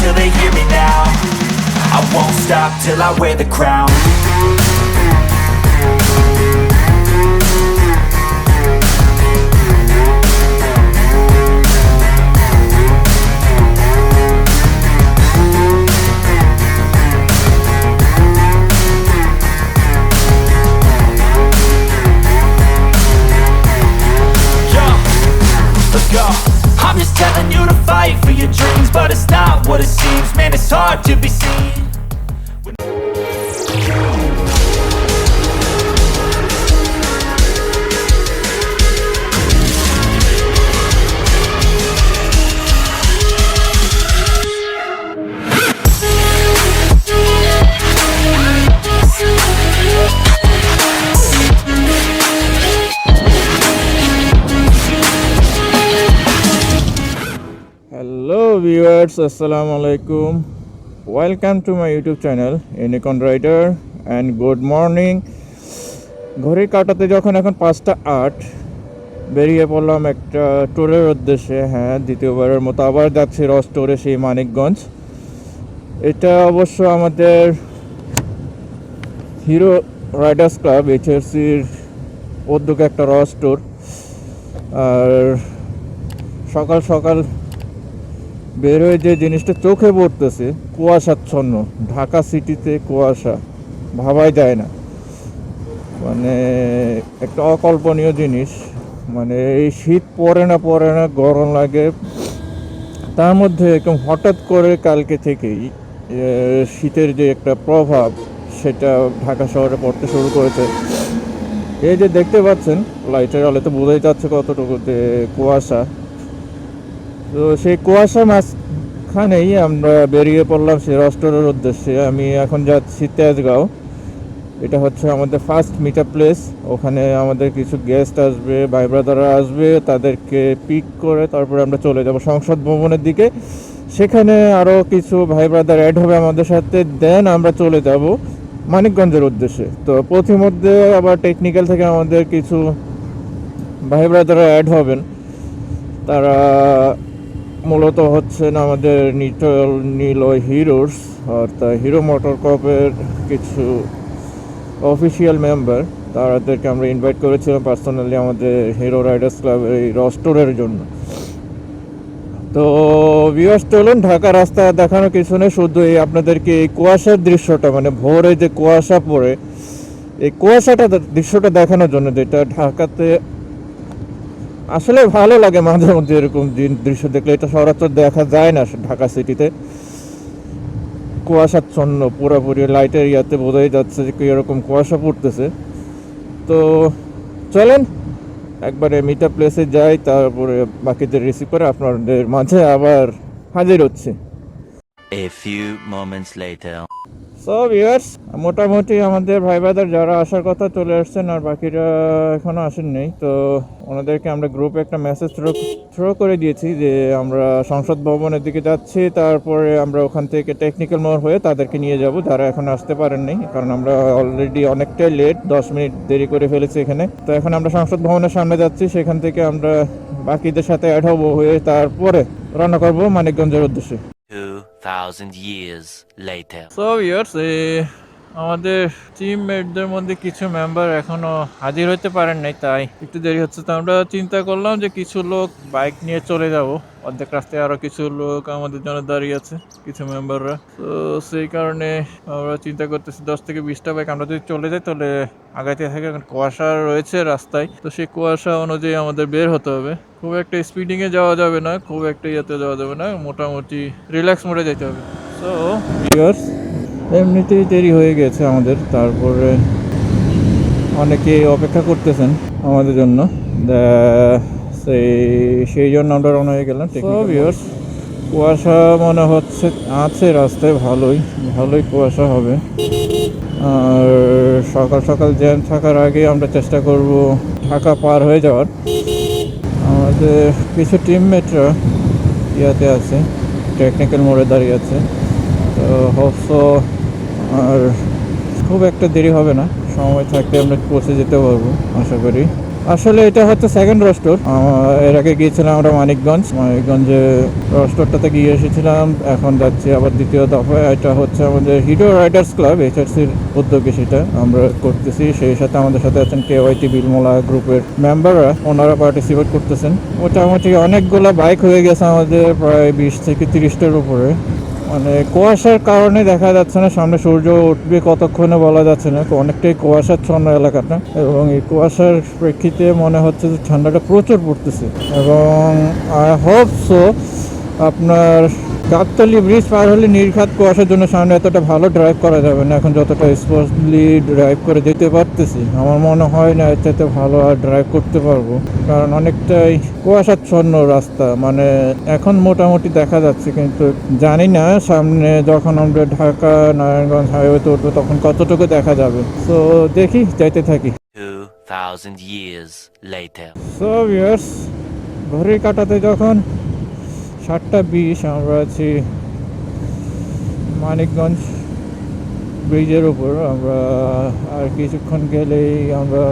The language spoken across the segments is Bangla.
till they hear me now. I won't stop till I wear the crown. Let's go. I'm just telling you to fight for your dreams, but it's not what it seems. Man, it's hard to be seen. Viewers, আসসালামু আলাইকুম। Welcome to my YouTube channel Unicorn Rider and good morning ঘড়ির কাটাতে যখন এখন পাঁচটা আট, বেরিয়ে পড়লাম একটা ট্যুরের উদ্দেশ্যে হ্যাঁ দ্বিতীয়বারের মতো আবার যাচ্ছি রস ট্যুরে সেই মানিকগঞ্জ। এটা অবশ্য আমাদের হিরো রাইডার্স ক্লাব এইচএসসির উদ্যোগে একটা রস ট্যুর আর সকাল সকাল বের হয়ে যে জিনিসটা চোখে পড়তেছে কুয়াশাচ্ছন্ন ঢাকা সিটিতে কুয়াশা, ভাবাই যায় না। মানে একটা অকল্পনীয় জিনিস। মানে এই শীত পড়ে না পড়ে না, গরম লাগে। তার মধ্যে একদম হঠাৎ করে কালকে থেকেই শীতের যে একটা প্রভাব, সেটা ঢাকা শহরে পড়তে শুরু করেছে। এই যে দেখতে পাচ্ছেন, লাইটের আলোতে বোঝাই যাচ্ছে কতটুকু যে কুয়াশা। তো সেই কুয়াশা মাঝখানেই আমরা বেরিয়ে পড়লাম সেই রস্টোরের উদ্দেশ্যে। আমি এখন যাচ্ছি তেজগাঁও। এটা হচ্ছে আমাদের ফার্স্ট মিট প্লেস ওখানে আমাদের কিছু গেস্ট আসবে, ভাই ব্রাদাররা আসবে, তাদেরকে পিক করে তারপরে আমরা চলে যাব সংসদ ভবনের দিকে। সেখানে আরও কিছু ভাই ব্রাদার অ্যাড হবে আমাদের সাথে দেন আমরা চলে যাব মানিকগঞ্জের উদ্দেশ্যে। তো পথিমধ্যে আবার টেকনিক্যাল থেকে আমাদের কিছু ভাই ব্রাদাররা অ্যাড হবেন। তারা মূলত হচ্ছেন আমাদের নিটল নিলয় হিরোস অর্থাৎ হিরো মোটর কপের কিছু অফিসিয়াল মেম্বার তাদেরকে আমরা ইনভাইট করেছিলাম পার্সোনালি আমাদের হিরো রাইডার্স ক্লাবের এই রস্টোরের জন্য। তো ভিউয়ার্স চলুন, ঢাকা রাস্তা দেখানো কিছু নেই শুধু এই আপনাদেরকে এই কুয়াশার দৃশ্যটা মানে ভোরে যে কুয়াশা পড়ে, এই কুয়াশাটা দৃশ্যটা দেখানোর জন্য যেটা ঢাকাতে আসলে ভালো লাগে মাঝে মধ্যে এরকম দৃশ্য দেখলে। এটা সরাচর দেখা যায় না ঢাকা সিটিতে। কুয়াশাচ্ছন্ন, পুরোপুরি লাইটের ইয়াতে বোঝাই যাচ্ছে যে এরকম কুয়াশা পড়তেছে। তো চলেন, একবারে মিটা প্লেসে যাই, তারপরে বাকিদের রিসিভ করে আপনাদের মাঝে আবার হাজির হচ্ছে। A few moments later. So viewers মোটামুটি আমাদের ভাই ব্রাদার যারা আসার কথা চলে আসছেন আর বাকিরা এখনও আসেননি, তো ওনাদেরকে আমরা গ্রুপে একটা মেসেজ থ্রো থ্রো করে দিয়েছি যে আমরা সংসদ ভবনের দিকে যাচ্ছি, তারপরে আমরা ওখান থেকে টেকনিক্যাল মোড় হয়ে তাদেরকে নিয়ে যাব, যারা এখন আসতে পারেননি, কারণ আমরা অলরেডি অনেকটাই লেট দশ মিনিট দেরি করে ফেলেছি এখানে তো এখন আমরা সংসদ ভবনের সামনে যাচ্ছি, সেখান থেকে আমরা বাকিদের সাথে অ্যাড হব হয়ে তারপরে রান্না করব মানিকগঞ্জের উদ্দেশ্যে 2000 years later. সো ইয়ার্স আমাদের টিমমেটদের মধ্যে কিছু মেম্বার এখনও হাজির হতে পারেন নাই, তাই একটু দেরি হচ্ছে। তো আমরা চিন্তা করলাম যে কিছু লোক বাইক নিয়ে চলে যাব। অর্ধেক রাস্তায় আরও কিছু লোক আমাদের জন্য দাঁড়িয়ে আছে, কিছু মেম্বাররা তো সেই কারণে আমরা চিন্তা করতেছি, দশ থেকে বিশটা বাইক আমরা যদি চলে যাই, তাহলে আগাইতে থাকে কুয়াশা রয়েছে রাস্তায়। তো সেই কুয়াশা অনুযায়ী আমাদের বের হতে হবে। খুব একটা স্পিডিং এ যাওয়া যাবে না, খুব একটা ইয়েতে যাওয়া যাবে না, মোটামুটি রিল্যাক্স মোডে যেতে হবে। সো ভিউয়ার্স এমনিতেই দেরি হয়ে গেছে আমাদের তারপরে অনেকে অপেক্ষা করতেছেন আমাদের জন্য। সেই সেই জন্য আমরা রওনা হয়ে গেলাম ভিউয়ার্স কুয়াশা মনে হচ্ছে আছে রাস্তায় ভালোই ভালোই কুয়াশা হবে। আর সকাল সকাল জ্যাম থাকার আগে আমরা চেষ্টা করব ঢাকা পার হয়ে যাওয়ার। আমাদের কিছু টিমমেটরা ইয়াতে আছে টেকনিক্যাল মোড়ে দাঁড়িয়ে আছে। তো হোপসো আর খুব একটা দেরি হবে না। সময় থাকতে আমরা পৌঁছে যেতে পারব, আশা করি। আসলে এটা হচ্ছে সেকেন্ড রস্টোর এর আগে গিয়েছিলাম আমরা মানিকগঞ্জ। মানিকগঞ্জে রস্টোরটাতে গিয়ে এসেছিলাম। এখন যাচ্ছি আবার দ্বিতীয় দফায়। এটা হচ্ছে আমাদের হিরো রাইডার্স ক্লাব এইচআরসির উদ্যোগে সেটা আমরা করতেছি। সেই সাথে আমাদের সাথে আছেন কে ওয়াইটি বিলমোলা গ্রুপের মেম্বাররা ওনারা পার্টিসিপেট করতেছেন। মোটামুটি অনেকগুলো বাইক হয়ে গেছে আমাদের প্রায় বিশ থেকে তিরিশটার উপরে। মানে কুয়াশার কারণে দেখা যাচ্ছে না, সামনে সূর্য উঠবে কতক্ষণে বলা যাচ্ছে না, অনেকটাই কুয়াশার কুয়াশাচ্ছন্ন এলাকাটা এবং এই কুয়াশার প্রেক্ষিতে মনে হচ্ছে যে ঠান্ডাটা প্রচুর পড়তেছে এবং আই হোপ সো আপনার গাবতলি ব্রিজ পার হলে নির্ঘাত কুয়াশার জন্য সামনে এতটা ভালো ড্রাইভ করা যাবে না। এখন যতটা স্পষ্টলি ড্রাইভ করে যেতে পারতেছি আমার মনে হয় না চাইতে ভালো আর ড্রাইভ করতে পারব। কারণ অনেকটাই কুয়াশাচ্ছন্ন রাস্তা মানে এখন মোটামুটি দেখা যাচ্ছে কিন্তু জানি না সামনে যখন আমরা ঢাকা নারায়ণগঞ্জ হাইওয়েতে উঠবো তখন কতটুকু দেখা যাবে। তো দেখি যাইতে থাকি। 2,000 years later. ঘড়ির কাটাতে যখন সাতটা বিশ আমরা আছি মানিকগঞ্জ ব্রিজের উপর। আমরা আর কিছুক্ষণ গেলেই আমরা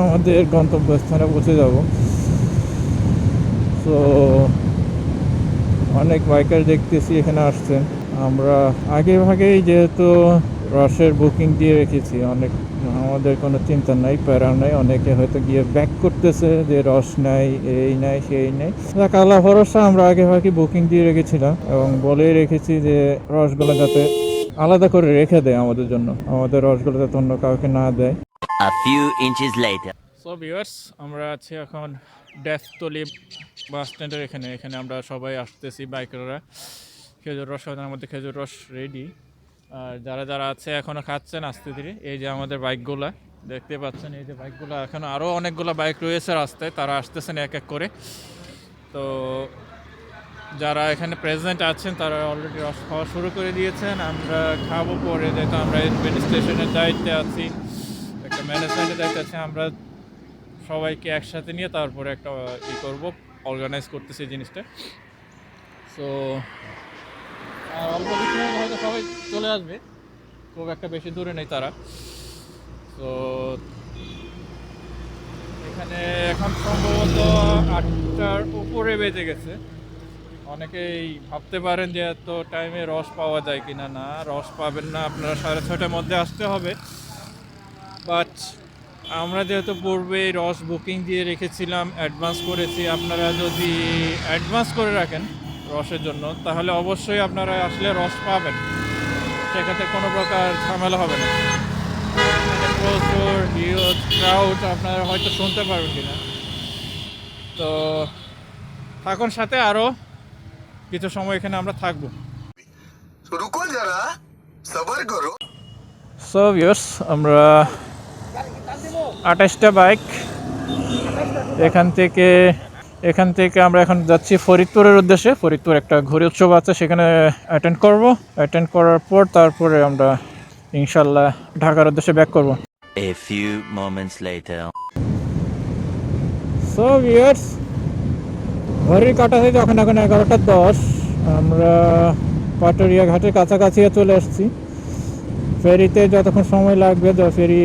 আমাদের গন্তব্যস্থানে পৌঁছে যাব। তো অনেক বাইকার দেখতেছি এখানে আসছেন। আমরা আগে ভাগেই যেহেতু রসের বুকিং দিয়ে রেখেছি, অনেক আমাদের কোনো চিন্তা নাই প্যারা নাই। অনেকে হয়তো গিয়ে ব্যাক করতেছে যে রস নাই এই নাই সেই নাই। যাক আল্লাহ ভরসা আমরা আগে ভাগে বুকিং দিয়ে রেখেছিলাম এবং বলেই রেখেছি যে রসগুলো যাতে আলাদা করে রেখে দেয় আমাদের জন্য। আমাদের রসগুলো যাতে অন্য কাউকে না দেয়। A few inches later. So viewers আমরা আছি এখন ডেফতলি বাস স্ট্যান্ডের এখানে। এখানে আমরা সবাই আসতেছি বাইকাররা খেজুর রস আমাদের খেজুর রস রেডি আর যারা যারা আছে এখনও খাচ্ছেন আস্তে ধীরে। এই যে আমাদের বাইকগুলা, দেখতে পাচ্ছেন এই যে বাইকগুলো এখনও আরও অনেকগুলো বাইক রয়েছে রাস্তায়, তারা আসতেছেন এক এক করে। তো যারা এখানে প্রেজেন্ট আছেন, তারা অলরেডি রস খাওয়া শুরু করে দিয়েছেন। আমরা খাব পরে, যেহেতু আমরা এনবিএন স্টেশনের দায়িত্বে আছি, একটা ম্যানেজমেন্টের দায়িত্বে আছে, আমরা সবাইকে একসাথে নিয়ে তারপরে একটা ই করব অর্গানাইজ করতেছি জিনিসটা। সো আর অল্প কিছু হয়তো সবাই চলে আসবে। খুব একটা বেশি দূরে নেই তারা। তো এখানে এখন সম্ভবত আটটার উপরে বেজে গেছে। অনেকেই ভাবতে পারেন যে এত টাইমে রস পাওয়া যায় কিনা। না, রস পাবেন না। আপনারা সাড়ে ছটার মধ্যে আসতে হবে। বাট আমরা যেহেতু পূর্বে রস বুকিং দিয়ে রেখেছিলাম অ্যাডভান্স করেছি, আপনারা যদি অ্যাডভান্স করে রাখেন রসের জন্য তাহলে অবশ্যই আপনারা আসলে রস পাবেন। সেক্ষেত্রে কোনো প্রকার ঝামেলা হবে না। প্রচুর হিউজ ক্রাউড আপনারা হয়তো শুনতে পারবেন কিনা। তো থাকুন সাথে আরও কিছু সময় এখানে আমরা থাকব। সো ভিউর্স আমরা আঠাশটা বাইক এখান থেকে এখান থেকে আমরা এখন যাচ্ছি ফরিদপুরের উদ্দেশ্যে। ফরিদপুর একটা ঘুরি উৎসব আছে সেখানে অ্যাটেন্ড করব। অ্যাটেন্ড করার পর তারপরে আমরা ইনশাল্লাহ ঢাকার উদ্দেশ্যে ব্যাক করব। A few moments later. So viewers ঘড়ির কাটাতে যখন এখন এগারোটা দশ। আমরা পাটুরিয়া ঘাটের কাছাকাছি চলে আসছি ফেরিতে যতক্ষণ সময় লাগবে য- ফেরি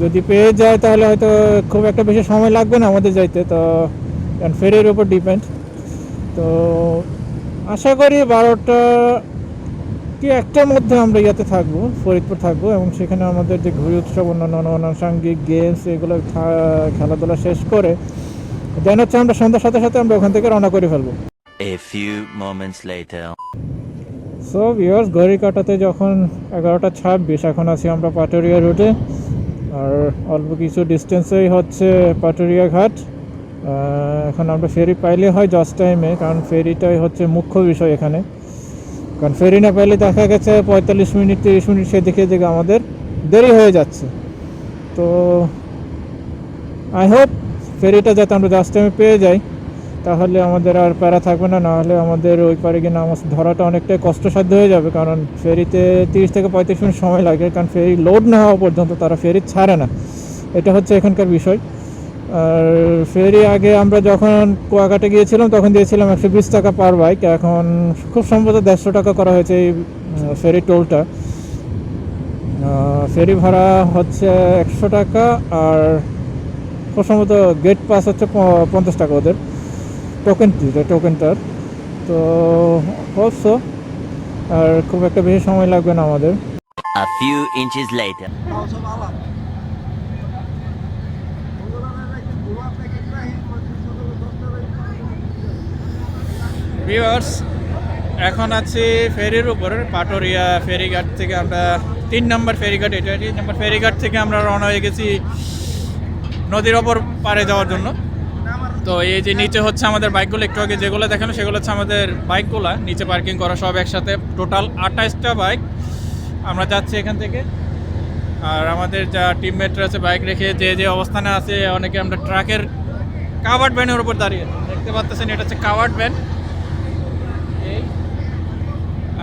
যদি পেয়ে যায় তাহলে হয়তো খুব একটা বেশি সময় লাগবে না আমাদের যাইতে তো কারণ ফেরির উপর ডিপেন্ড তো আশা করি বারোটা কি একটার মধ্যে আমরা ইয়াতে থাকব ফরিদপুর থাকব এবং সেখানে আমাদের যে ঘুরি উৎসব অন্যান্য অনানুষঙ্গিক গেমস এগুলো খেলাধুলা শেষ করে দেন হচ্ছে আমরা সন্ধ্যার সাথে সাথে আমরা ওখান থেকে রওনা করে ফেলব। A few moments later. So viewers ঘড়ি কাটাতে যখন এগারোটা ছাব্বিশ এখন আছি আমরা পাটুরিয়া রুটে আর অল্প কিছু ডিস্টেন্সেই হচ্ছে পাটুরিয়া ঘাট। এখন আমরা ফেরি পাইলে হয় জাস্ট টাইমে কারণ ফেরিটাই হচ্ছে মুখ্য বিষয় এখানে। কারণ ফেরি না পাইলে দেখা গেছে পঁয়তাল্লিশ মিনিট, তিরিশ মিনিট সেদিকে দিকে আমাদের দেরি হয়ে যাচ্ছে। তো আই হোপ ফেরিটা যাতে আমরা জাস্ট টাইমে পেয়ে যাই। তাহলে আমাদের আর প্যারা থাকবে না, নাহলে আমাদের ওই পারে গিয়ে নামাজ ধরাটা অনেকটাই কষ্টসাধ্য হয়ে যাবে, কারণ ফেরিতে তিরিশ থেকে পঁয়ত্রিশ মিনিট সময় লাগে, কারণ ফেরি লোড না হওয়া পর্যন্ত তারা ফেরি ছাড়ে না। এটা হচ্ছে এখানকার বিষয়। আর ফেরি আগে আমরা যখন কুয়াকাটে গিয়েছিলাম, তখন দিয়েছিলাম একশো বিশ টাকা পার বাইক এখন খুব সম্ভবত দেড়শো টাকা করা হয়েছে এই ফেরি টোলটা ফেরি ভাড়া হচ্ছে একশো টাকা, আর খুব সম্ভবত গেট পাস হচ্ছে পঞ্চাশ টাকা ওদের। টোকেন যেটা টোকেনটার তো অবশ্য আর খুব একটা বেশি সময় লাগবে না আমাদের। A few inches later. Viewers এখন আছি ফেরির উপর পাটুরিয়া ফেরিঘাট থেকে আমরা তিন নম্বর ফেরিঘাট এটা তিন নম্বর ফেরিঘাট থেকে আমরা রওনা হয়ে গেছি নদীর ওপর পাড়ে যাওয়ার জন্য। তো এই যে নিচে হচ্ছে আমাদের বাইকগুলো, একটু আগে যেগুলো দেখানো, সেগুলো হচ্ছে আমাদের বাইকগুলো। নিচে পার্কিং করা সব একসাথে। টোটাল আঠাইশটা বাইক আমরা যাচ্ছি এখান থেকে। আর আমাদের যা টিমমেটরা আছে বাইক রেখে যে যে অবস্থানে আছে, অনেকে আমরা ট্রাকের কাভার্ড ভ্যানের উপর দাঁড়িয়ে। দেখতে পাচ্ছেন এটা হচ্ছে কাভার্ড ভ্যান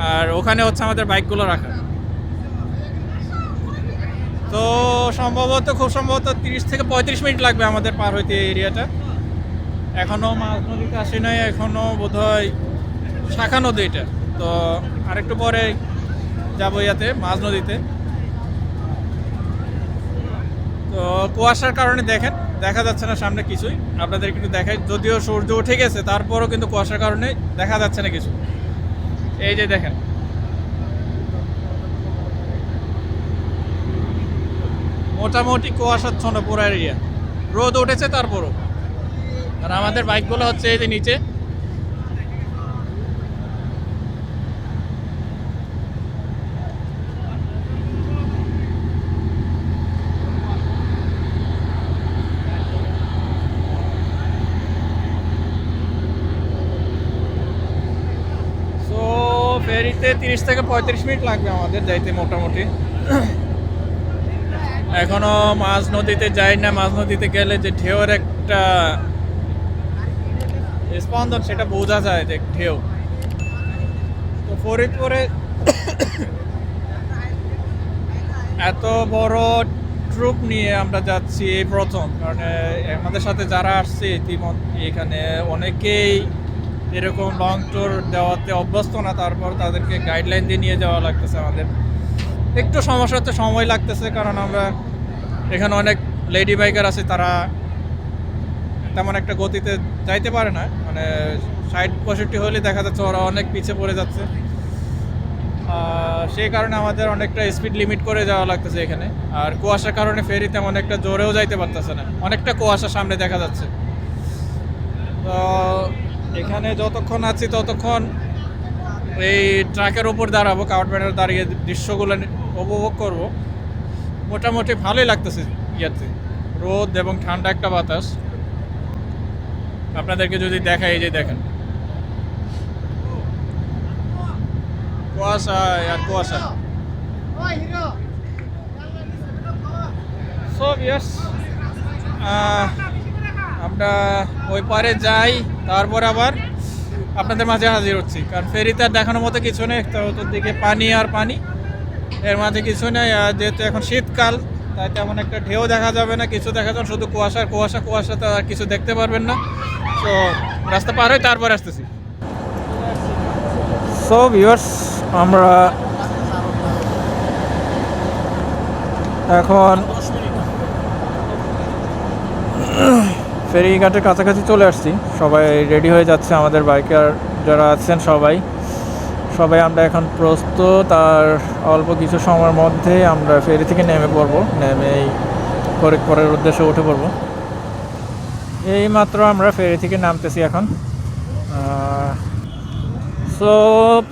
আর ওখানে হচ্ছে আমাদের বাইকগুলো রাখা। তো সম্ভবত, খুব সম্ভবত তিরিশ থেকে পঁয়ত্রিশ মিনিট লাগবে আমাদের পার হইতে এরিয়াটা এখনও মাঝ নদীতে আসি নাই, এখনও বোধহয় শাখা নদী এটা। তো আরেকটু পরে যাব ইয়াতে মাঝ নদীতে। তো কুয়াশার কারণে দেখেন, দেখা যাচ্ছে না সামনে কিছুই। আপনাদের একটু দেখাই, যদিও সূর্য উঠে গেছে, তারপরও কিন্তু কুয়াশার কারণে দেখা যাচ্ছে না কিছু। এই যে দেখেন। মোটামুটি কুয়াশাচ্ছন্ন পুরো এরিয়া রোদ উঠেছে তারপরও। আর আমাদের বাইকগুলো হচ্ছে এই যে নিচে। ফেরিতে তিরিশ থেকে পঁয়ত্রিশ মিনিট লাগবে আমাদের যাইতে মোটামুটি। এখনও মাঝ নদীতে যাই না মাঝ নদীতে গেলে যে ঢেউয়ের একটা স্পন্দন, সেটা বোঝা যায় যে ঢেউ। তো ফরিদপুরে এত বড় ট্রুপ নিয়ে আমরা যাচ্ছি এই প্রথম, কারণ আমাদের সাথে যারা আসছে ইতিমধ্যে এখানে অনেকেই এরকম লং ট্যুর দেওয়াতে অভ্যস্ত না, তারপর তাদেরকে গাইডলাইন দিয়ে নিয়ে যাওয়া লাগতেছে আমাদের। একটু সমস্যা সময় লাগতেছে, কারণ আমরা এখানে অনেক লেডি বাইকার আছে, তারা তেমন একটা গতিতে যাইতে পারে না। মানে ষাট, পঁয়ষট্টি হলে দেখা যাচ্ছে ওরা অনেক পিছিয়ে পড়ে যাচ্ছে। সেই কারণে আমাদের অনেকটা স্পিড লিমিট করে যাওয়া লাগতেছে এখানে। আর কুয়াশার কারণে ফেরি তেমন একটা জোরেও যাইতে পারতেছে না। অনেকটা কুয়াশা সামনে দেখা যাচ্ছে। তো এখানে যতক্ষণ আছি ততক্ষণ এই ট্রাকের উপর দাঁড়াবো কাউট ব্যানার দাঁড়িয়ে দৃশ্যগুলো উপভোগ করব। মোটামুটি ভালোই লাগতেছে ইয়াতে। রোদ এবং ঠান্ডা একটা বাতাস। আপনাদেরকে যদি দেখাই, এই যে দেখেন। কুয়াশা আর কুয়াশা। আমরা ওই পারে যাই, তারপর আবার আপনাদের মাঝে হাজির হচ্ছি। কারণ ফেরিতে আর দেখানোর মতো কিছু নেই দিকে পানি আর পানি। এর মাঝে কিছু নেই, আর যেহেতু এখন শীতকাল, তাই তেমন একটা ঢেউ দেখা যাবে না, কিছু দেখা যাবে শুধু কুয়াশা আর কুয়াশা তো আর কিছু দেখতে পারবেন না। তো রাস্তা পার হয়ে তারপর আসতেছি। সো ভিউয়ার্স আমরা এখন ফেরিঘাটের কাছাকাছি চলে আসছি। সবাই রেডি হয়ে যাচ্ছে, আমাদের বাইকার যারা আছেন সবাই। সবাই আমরা এখন প্রস্তুত আর অল্প কিছু সময়ের মধ্যে আমরা ফেরি থেকে নেমে পড়ব। নেমেই ফরিদপুরের উদ্দেশ্যে উঠে পড়ব। এই মাত্র আমরা ফেরি থেকে নামতেছি এখন। সো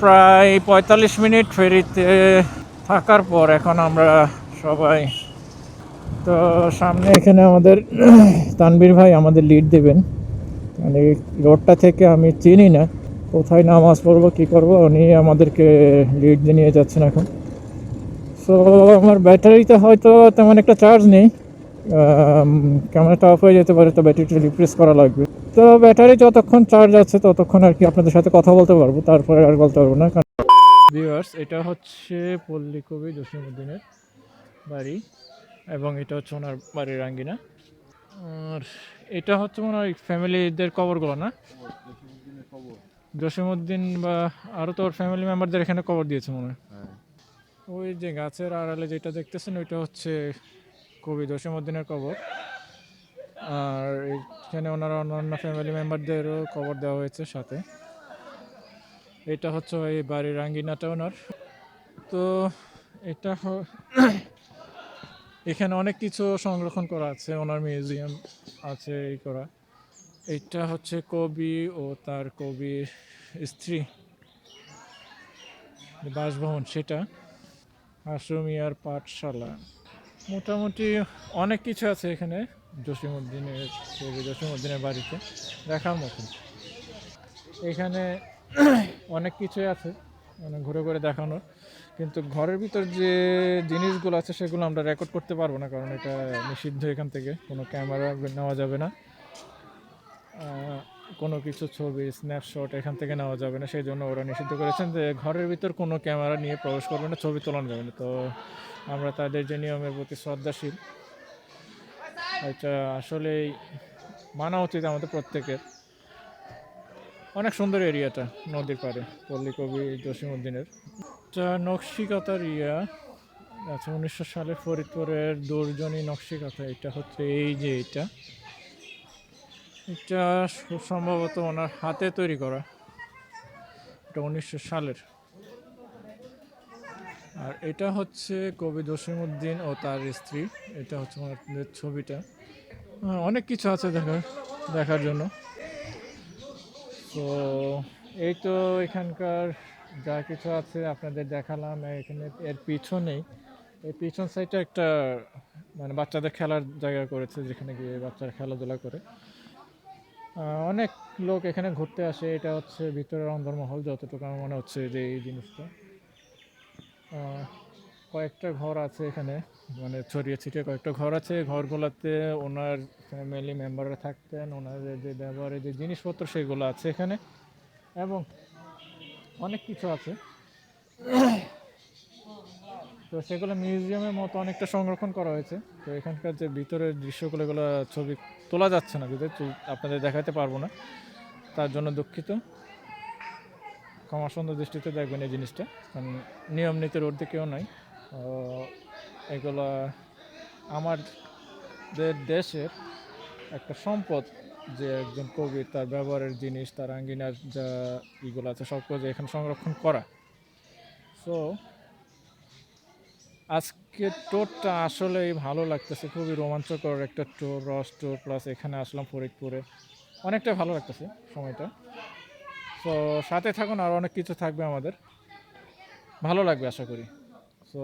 প্রায় পঁয়তাল্লিশ মিনিট ফেরিতে থাকার পর এখন আমরা সবাই, তো সামনে এখানে আমাদের তানবীর ভাই আমাদের লিড দেবেন। মানে রোডটা থেকে আমি চিনি না, কোথায় নামাজ পড়ব, কী করব, উনি আমাদেরকে লিড দিয়ে নিয়ে যাচ্ছেন এখন। সো আমার ব্যাটারিতে হয়তো তেমন একটা চার্জ নেই। ক্যামেরাটা অফ হয়ে যেতে পারে তো ব্যাটারিটা রিপ্লেস করা লাগবে। তো ব্যাটারি যতক্ষণ চার্জ আছে ততক্ষণ আর কি আপনাদের সাথে কথা বলতে পারব তারপরে আর বলতে পারব না কারণ ভিউয়ার্স এটা হচ্ছে পল্লী কবি জসিমুদ্দিনের বাড়ি এবং এটা হচ্ছে ওনার বাড়ির রাঙ্গিনা আর এটা হচ্ছে মনে হয় ফ্যামিলিদের কবরগুলো না? জসিমুদ্দিন বা আরও তোর ফ্যামিলি মেম্বারদের এখানে কবর দিয়েছে মনে হয়। ওই যে গাছের আড়ালে যেটা দেখতেছেন ওইটা হচ্ছে কবি জসীমউদ্দিনের কবর। আর এখানে ওনার অন্যান্য ফ্যামিলি মেম্বারদেরও কবর দেওয়া হয়েছে সাথে। এটা হচ্ছে এই বাড়ির রাঙ্গিনাটা ওনার। তো এটা এখানে অনেক কিছু সংরক্ষণ করা আছে, ওনার মিউজিয়াম আছে এই করা। এটা হচ্ছে কবি ও তার কবির স্ত্রী। বাসভবন সেটা। আশুমিয়ার পাঠশালা। মোটামুটি অনেক কিছু আছে এখানে, জসিমউদ্দিনের জসিমউদ্দিনের বাড়িতে, দেখার মতন। এখানে অনেক কিছুই আছে মানে ঘুরে ঘুরে দেখানোর। কিন্তু ঘরের ভিতর যে জিনিসগুলো আছে, সেগুলো আমরা রেকর্ড করতে পারব না, কারণ এটা নিষিদ্ধ এখান থেকে। কোনো ক্যামেরা নেওয়া যাবে না। কোনো কিছু ছবি স্ন্যাপশট এখান থেকে নেওয়া যাবে না। সেই জন্য ওরা নিষিদ্ধ করেছেন যে ঘরের ভিতর কোনো ক্যামেরা নিয়ে প্রবেশ করবে না, ছবি তোলানো যাবে না। তো আমরা তাদের যে নিয়মের প্রতি শ্রদ্ধাশীল, এটা আসলেই মানা উচিত আমাদের প্রত্যেকের। অনেক সুন্দর এরিয়াটা নদীর পাড়ে, পল্লী কবি জসিমউদ্দিনের। নকশিকাতার ইয়া আচ্ছা উনিশশো সালে ফরিদপুরের দুর্জনী নকশিকাতা। এটা হচ্ছে এই যে এটা। এটা সম্ভবত ওনার হাতে তৈরি করা। এটা উনিশশো সালের। আর এটা হচ্ছে কবি জসিমউদ্দিন ও তার স্ত্রী। এটা হচ্ছে ওনাদের ছবিটা। আহ, অনেক কিছু আছে দেখার দেখার জন্য। তো এই তো এখানকার যা কিছু আছে আপনাদের দেখালাম এখানে এর পিছনেই এই পিছন সাইডটা একটা মানে বাচ্চাদের খেলার জায়গা করেছে যেখানে গিয়ে বাচ্চারা খেলাধুলা করে। অনেক লোক এখানে ঘুরতে আসে। এটা হচ্ছে ভিতরের অন্দরমহল, যতটুকু আমার মনে হচ্ছে যে এই জিনিসটা। কয়েকটা ঘর আছে এখানে মানে ছড়িয়ে ছিটিয়ে কয়েকটা ঘর আছে। ঘরগুলোতে ওনার ফ্যামিলি মেম্বাররা থাকতেন, ওনাদের যে ব্যবহারের যে জিনিসপত্র সেগুলো আছে এখানে। এবং অনেক কিছু আছে। তো সেগুলো মিউজিয়ামের মতো অনেকটা সংরক্ষণ করা হয়েছে। তো এখানকার যে ভিতরের দৃশ্যগুলো, এগুলো ছবি তোলা যাচ্ছে না যদি আপনাদের দেখাতে পারব না। তার জন্য দুঃখিত। ক্ষমা সুন্দর দৃষ্টিতে দেখবেন এই জিনিসটা। কারণ নিয়ম নীতির ঊর্ধ্বে কেউ নাই। এগুলা আমাদের দেশের একটা সম্পদ যে একজন কবি তার ব্যবহারের জিনিস, তার আঙ্গিনার যা ইগুলো আছে সব কিছু এখানে সংরক্ষণ করা। সো আজকে টোরটা আসলেই ভালো লাগতেছে, খুবই রোমাঞ্চকর একটা টোর রস টোর প্লাস এখানে আসলাম ফরিদপুরে। অনেকটা ভালো লাগতেছে সময়টা। তো সাথে থাকুন, আর অনেক কিছু থাকবে আমাদের। ভালো লাগবে, আশা করি। সো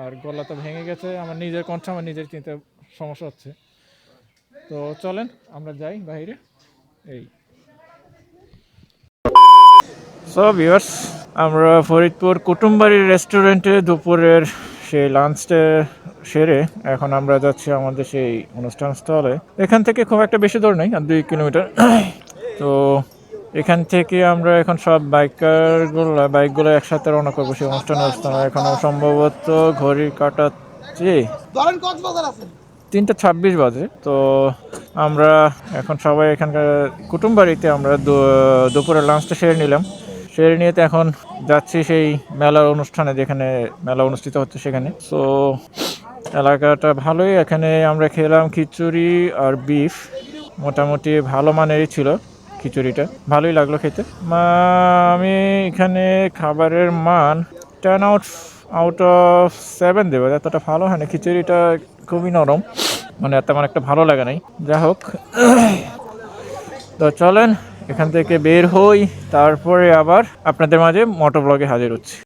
আর গলা তো ভেঙে গেছে, আমার নিজের কণ্ঠ, আমার নিজের চিন্তা সমস্যা হচ্ছে। তো চলেন, আমরা যাই বাইরে। এই। সো ভিউয়ার্স আমরা ফরিদপুর কুটুমবাড়ির রেস্টুরেন্টে দুপুরের সেই লাঞ্চটা সেরে এখন আমরা যাচ্ছি আমাদের সেই অনুষ্ঠান স্থলে। এখান থেকে খুব একটা বেশি দূর নেই আর দুই কিলোমিটার। তো এখান থেকে আমরা এখন সব বাইকারগুলো বাইকগুলো একসাথে রওনা করব সেই অনুষ্ঠান অনুষ্ঠানে এখনও সম্ভবত ঘড়ি কাটাচ্ছি। তিনটা ছাব্বিশ বাজে। তো আমরা এখন সবাই এখানকার কুটুমবাড়িতে আমরা দু- দুপুরের লাঞ্চটা সেরে নিলাম। সেরে নিয়ে তো এখন যাচ্ছি সেই মেলার অনুষ্ঠানে যেখানে মেলা অনুষ্ঠিত হচ্ছে সেখানে। তো এলাকাটা ভালোই। এখানে আমরা খেলাম খিচুড়ি আর বিফ মোটামুটি ভালো মানেরই ছিল খিচুড়িটা। ভালোই লাগল খেতে। আমি এখানে খাবারের মান ten out out of seven দেবো। এতটা ভালো হয় না। খিচুড়িটা খুবই নরম। মানে এত তেমন একটা ভালো লাগে নাই। যাই হোক। তো চলেন এখান থেকে বের হই, তারপরে আবার আপনাদের মাঝে মোটর ব্লগে হাজির হচ্ছি।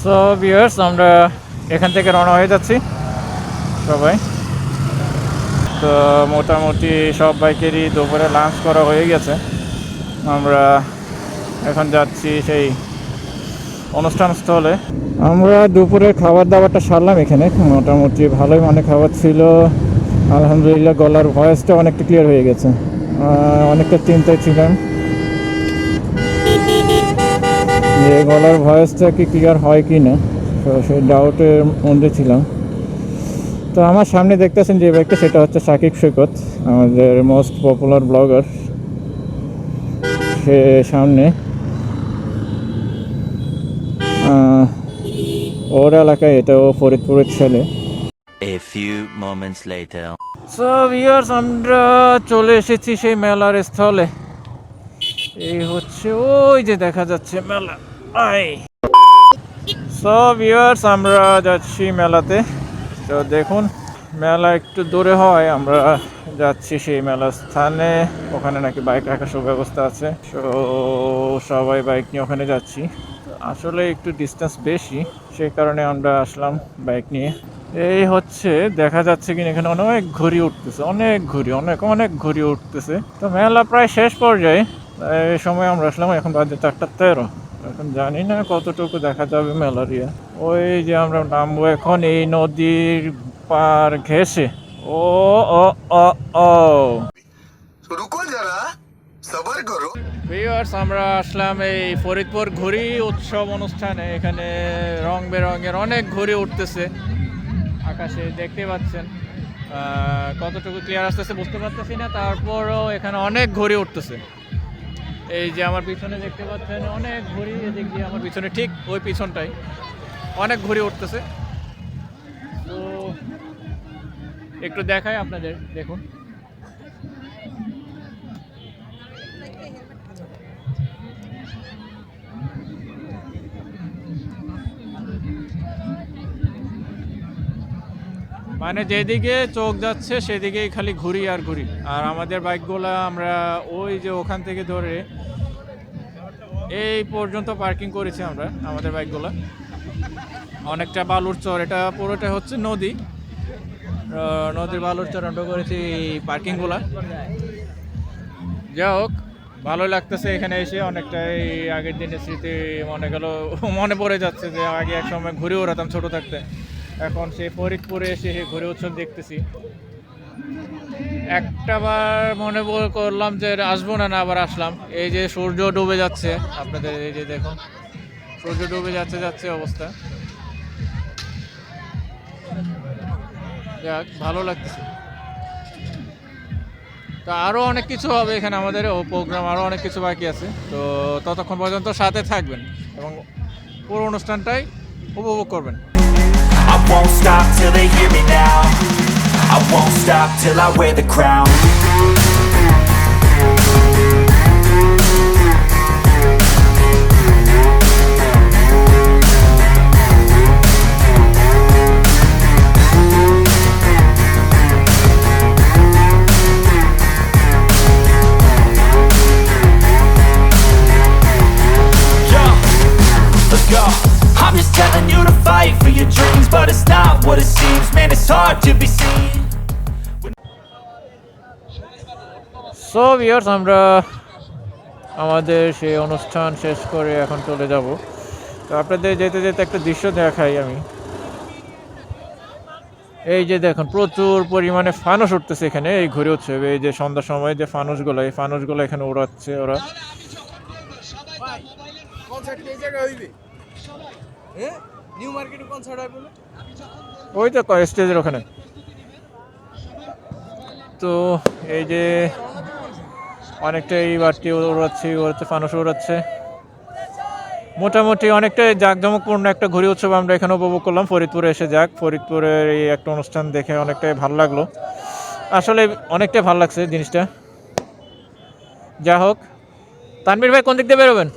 সো ভিউয়ার্স আমরা এখান থেকে রওনা হয়ে যাচ্ছি, সবাই। তো, মোটামুটি সব বাইকেরই দুপুরে লাঞ্চ করা হয়ে গেছে। আমরা এখন যাচ্ছি সেই অনুষ্ঠান স্থলে। আমরা দুপুরে খাবার দাবারটা সারলাম এখানে, মোটামুটি ভালোই মানে খাবার ছিল। আলহামদুলিল্লাহ, গলার ভয়েসটা অনেকটা ক্লিয়ার হয়ে গেছে। অনেকটা চিন্তায় ছিলাম। যে গলার ভয়েসটা কি ক্লিয়ার হয় কি না, তো সেই ডাউটের মধ্যে ছিলাম। তো আমার সামনে দেখতেছেন যে বাইকটা সেটা হচ্ছে সাকিব সৈকত আমাদের মোস্ট পপুলার ব্লগার সে সামনে ওর এলাকায় এটা ও ফরিদপুরের ছেলে। A few moments later. So viewers আমরা চলে এসেছি সেই মেলার স্থলে। এই হচ্ছে ওই যে দেখা যাচ্ছে মেলা। আই সো ভিউয়ার্স আমরা যাচ্ছি মেলাতে। তো দেখুন, মেলা একটু দূরে হয়। আমরা যাচ্ছি সেই মেলার স্থানে। ওখানে নাকি বাইক রাখার সুব্যবস্থা আছে। তো সবাই বাইক নিয়ে ওখানে যাচ্ছি। আসলে একটু ডিস্টেন্স বেশি, সেই কারণে আমরা আসলাম বাইক নিয়ে। এই হচ্ছে, দেখা যাচ্ছে কিনা এখানে অনেক ঘুরি উঠতেছে, অনেক ঘুরি অনেক অনেক ঘুরি উঠতেছে। তো মেলা প্রায় শেষ পর্যায়ে, এই সময় আমরা আসলাম এখন বাজে চারটা তেরো। এখন জানি না কতটুকু দেখা যাবে মেলারিয়া ইয়ে। ওই যে আমরা নামবো এখন এই নদীর পার ঘেসে ও ও ও ও। যারা সবার করো ভিউয়ার্স আমরা আসলাম এই ফরিদপুর ঘুড়ি উৎসব অনুষ্ঠানে। এখানে রং বেরঙের অনেক ঘুড়ি উঠতেছে। আকাশে দেখতে পাচ্ছেন কতটুকু ক্লিয়ার আসতেছে বুঝতে পারতেছি না। তারপরও এখানে অনেক ঘড়ি উঠতেছে। এই যে আমার পিছনে দেখতে পাচ্ছেন, অনেক ঘড়ি। এদিক আমার পিছনে ঠিক ওই পিছনটাই অনেক ঘড়ি উঠতেছে। তো একটু দেখাই আপনাদের, দেখুন। মানে যেদিকে চোখ যাচ্ছে, সেদিকেই খালি ঘুরি আর ঘুরি। আর আমাদের বাইকগুলো আমরা ওই যে ওখান থেকে ধরে এই পর্যন্ত পার্কিং করেছি আমরা, আমাদের বাইকগুলো। অনেকটা বালুর চর, এটা পুরোটা হচ্ছে নদী। নদীর বালুর চর আমরা করেছি পার্কিংগুলা যাই হোক ভালো লাগতেছে এখানে এসে অনেকটাই আগের দিনের স্মৃতি মনে গেল, মনে পড়ে যাচ্ছে যে আগে এক সময় ঘুরে ওড়াতাম ছোট থাকতে। এখন সে ফরিদপুরে এসে ঘুরে উৎসব দেখতেছি। একটা বার মনে করলাম যে আসব না না আবার আসলাম। এই যে সূর্য ডুবে যাচ্ছে, আপনাদের এই যে দেখুন, সূর্য ডুবে যাচ্ছে যাচ্ছে অবস্থা। যাক, ভালো লাগতেছে। তো আরও অনেক কিছু হবে এখানে আমাদের, ও প্রোগ্রাম আরও অনেক কিছু বাকি আছে। তো ততক্ষণ পর্যন্ত সাথে থাকবেন এবং পুরো অনুষ্ঠানটাই উপভোগ করবেন। I won't stop till they hear me now. I won't stop till I wear the crown. Go. I'm just telling you to fight for your dreams, but it's not what it seems. Man, it's hard to be seen. So viewers আমরা আমাদের সেই অনুষ্ঠান শেষ করে এখন চলে যাব। তো আপনাদের যেতে যেতে একটা দৃশ্য দেখাই আমি। এই যে দেখুন প্রচুর পরিমাণে ফানুস উঠতেছে এখানে এই ঘুরে উৎসবে এই যে সন্ধ্যার সময় যে ফানুসগুলো এই ফানুসগুলো এখানে উড়াচ্ছে ওরা। ওই তো স্টেজের ওখানে। তো এই যে অনেকটাই বাড়তি উড়াচ্ছে উড়াচ্ছে ফানুস উড়াচ্ছে মোটামুটি অনেকটাই জাঁকজমকপূর্ণ একটা ঘুরি উৎসব আমরা এখানে উপভোগ করলাম। ফরিদপুরে এসে যাক। ফরিদপুরের এই একটা অনুষ্ঠান দেখে অনেকটাই ভালো লাগল। আসলে অনেকটাই ভালো লাগছে জিনিসটা। যা হোক। তানবীর ভাই কোন দিক দিয়ে বেরোবেন?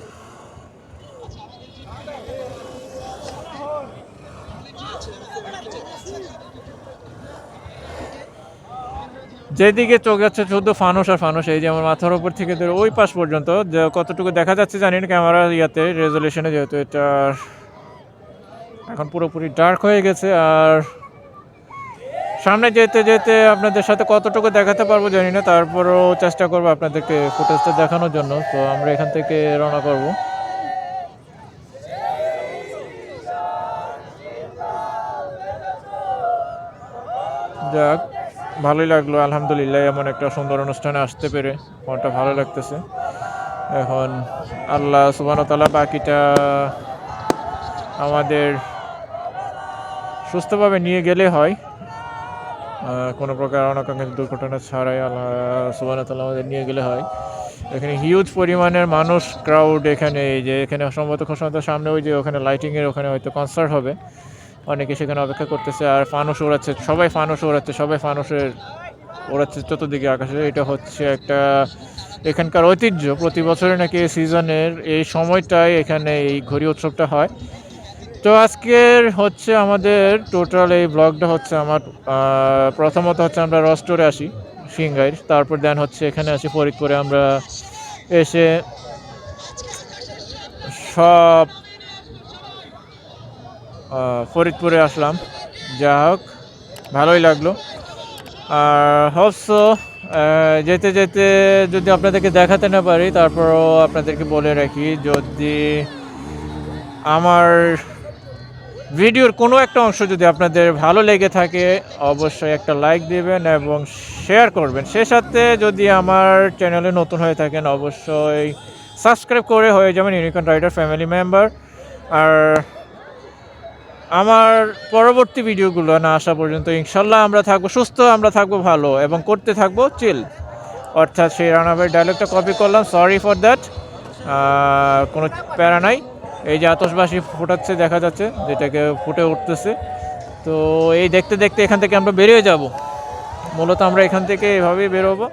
যেদিকে চোখ যাচ্ছে শুধু ফানুস আর ফানুস এই যে আমার মাথার উপর থেকে ওই পাশ পর্যন্ত কতটুকু দেখা যাচ্ছে জানি না, ক্যামেরা ইয়াতে রেজলিউশনে যেহেতু এটা এখন পুরোপুরি ডার্ক হয়ে গেছে আর সামনে যেতে যেতে আপনাদের সাথে কতটুকু দেখাতে পারব জানি না, তারপরও চেষ্টা করব আপনাদেরকে ফুটেজটা দেখানোর জন্য, তো আমরা এখান থেকে রওনা করব। যাক ভালোই লাগল, আলহামদুলিল্লাহ, এমন একটা সুন্দর অনুষ্ঠানে আসতে পেরে। মনটা ভালো লাগতেছে। এখন আল্লাহ সুবান তালা বাকিটা আমাদের সুস্থভাবে নিয়ে গেলে হয়। কোনো প্রকার অনাকাঙ্ক্ষিত দুর্ঘটনা ছাড়াই আল্লাহ সুবান তালা আমাদের নিয়ে গেলে হয়। এখানে হিউজ পরিমাণের মানুষ ক্রাউড এখানে, এই যে এখানে সম্ভবত খুব সামনে ওই যে ওখানে লাইটিংয়ের ওখানে হয়তো কনসার্ট হবে। অনেকে সেখানে অপেক্ষা করতেছে, আর ফানুস ওড়াচ্ছে সবাই ফানুস ওড়াচ্ছে সবাই ফানুসের ওড়াচ্ছে চতুর্দিকে আকাশে। এটা হচ্ছে একটা এখানকার ঐতিহ্য। প্রতি বছরে নাকি এই সিজনের এই সময়টায় এখানে এই ঘড়ি উৎসবটা হয়। তো আজকের হচ্ছে আমাদের টোটাল এই ব্লগটা হচ্ছে আমার প্রথমত হচ্ছে আমরা রস্টোরে আসি সিংগাইর তারপর দেন হচ্ছে এখানে আসি ফরিদপুরে। আমরা এসে সব ফরিদপুরে আসলাম। যা হোক, ভালোই লাগল। আর হবসো যেতে যেতে যদি আপনাদেরকে দেখাতে না পারি, তারপরও আপনাদেরকে বলে রাখি, যদি আমার ভিডিওর কোনো একটা অংশ যদি আপনাদের ভালো লেগে থাকে, অবশ্যই একটা লাইক দিবেন এবং শেয়ার করবেন। সে সাথে যদি আমার চ্যানেলে নতুন হয়ে থাকেন, অবশ্যই সাবস্ক্রাইব করে হয়ে যাবেন ইউনিকন রাইডার ফ্যামিলি মেম্বার আর আমার পরবর্তী ভিডিওগুলো না আসা পর্যন্ত ইনশাল্লাহ আমরা থাকব সুস্থ, আমরা থাকব ভালো এবং করতে থাকব চিল অর্থাৎ সেই রানাবের ডায়লগটা কপি করলাম সরি ফর দ্যাট কোনো প্যারা নাই। এই যে আতসবাসী ফোটাচ্ছে, দেখা যাচ্ছে, যেটাকে ফুটে উঠতেছে। তো এই দেখতে দেখতে এখান থেকে আমরা বেরিয়ে যাব। মূলত আমরা এখান থেকে এভাবেই বেরোবো।